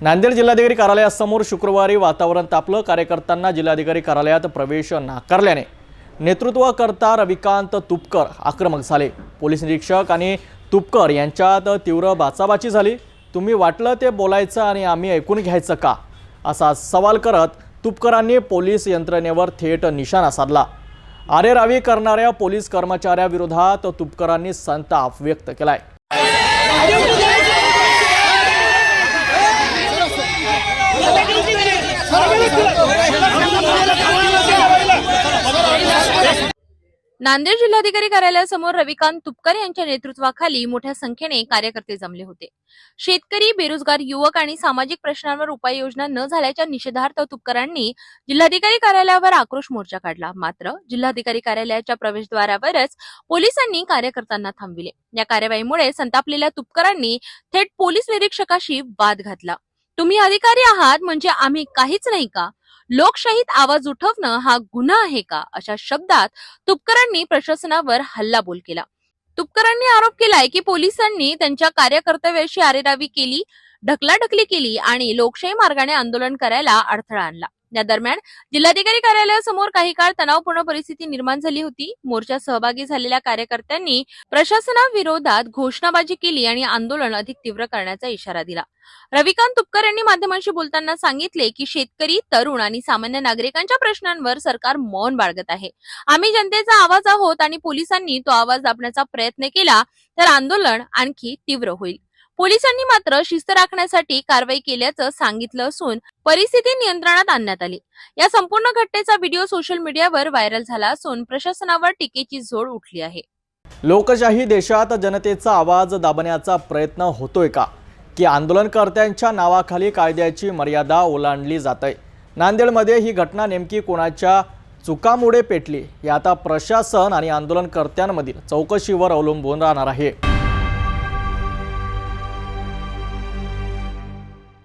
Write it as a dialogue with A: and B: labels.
A: नांदेड जिल्हाधिकारी कार्यालयासमोर शुक्रवारी वातावरण तापलं. कार्यकर्त्यांना जिल्हाधिकारी कार्यालयात प्रवेश नाकारल्याने नेतृत्वकर्ता रविकांत तुपकर आक्रमक झाले. पोलीस निरीक्षक आणि तुपकर यांच्यात तीव्र बाचाबाची झाली. तुम्ही वाटलं ते बोलायचं आणि आम्ही ऐकून घ्यायचं का? असा सवाल करत तुपकरांनी पोलीस यंत्रणेवर थेट निशाणा साधला. आरेरावी करणाऱ्या पोलीस कर्मचाऱ्याविरोधात तुपकरांनी संताप व्यक्त केलाय.
B: नांदेड जिल्हाधिकारी कार्यालयासमोर रविकांत तुपकर यांच्या नेतृत्वाखाली मोठ्या संख्येने कार्यकर्ते जमले होते. शेतकरी बेरोजगार युवक आणि सामाजिक प्रश्नांवर उपाययोजना न झाल्याच्या निषेधार्थ तुपकरांनी जिल्हाधिकारी कार्यालयावर आक्रोश मोर्चा काढला. मात्र जिल्हाधिकारी कार्यालयाच्या प्रवेशद्वारावरच पोलिसांनी कार्यकर्त्यांना थांबविले. या कार्यवाहीमुळे संतापलेल्या तुपकरांनी थेट पोलीस निरीक्षकाशी वाद घातला. तुम्ही अधिकारी आहात म्हणजे आम्ही काहीच नाही का? लोकशाहीत आवाज उठवणं हा गुन्हा आहे का? अशा शब्दात तुपकरांनी प्रशासनावर हल्लाबोल केला. तुपकरांनी आरोप केलाय की पोलिसांनी त्यांच्या कार्यकर्तव्याशी आरेरावी केली ढकलाढकली केली आणि लोकशाही मार्गाने आंदोलन करायला अडथळा आणला. या दरम्यान जिल्हाधिकारी कार्यालयासमोर काही काळ तणावपूर्ण परिस्थिती निर्माण झाली होती. मोर्चात सहभागी झालेल्या कार्यकर्त्यांनी प्रशासनाविरोधात घोषणाबाजी केली आणि आंदोलन अधिक तीव्र करण्याचा इशारा दिला. रविकांत तुपकर यांनी माध्यमांशी बोलताना सांगितले की शेतकरी तरुण आणि सामान्य नागरिकांच्या प्रश्नांवर सरकार मौन बाळगत आहे. आम्ही जनतेचा आवाज आहोत आणि पोलिसांनी तो आवाज दाबण्याचा प्रयत्न केला तर आंदोलन आणखी तीव्र होईल. पोलिसांनी मात्र शिस्त राखण्यासाठी कारवाई केल्याचं सांगितलं असून परिस्थिती नियंत्रणात आणण्यात आली. या संपूर्ण घटनेचा व्हिडिओ सोशल मीडियावर व्हायरल झाला असून प्रशासनावर टीकेची झोड उठली आहे.
A: लोकशाही देशात जनतेचा आवाज दाबण्याचा प्रयत्न होतोय का? की आंदोलनकर्त्यांच्या नावाखाली कायद्याची मर्यादा ओलांडली जात आहे नांदेडमध्ये ही घटना नेमकी कोणाच्या चुकामुळे पेटली हे आता प्रशासन आणि आंदोलनकर्त्यांमधील चौकशीवर अवलंबून राहणार आहे.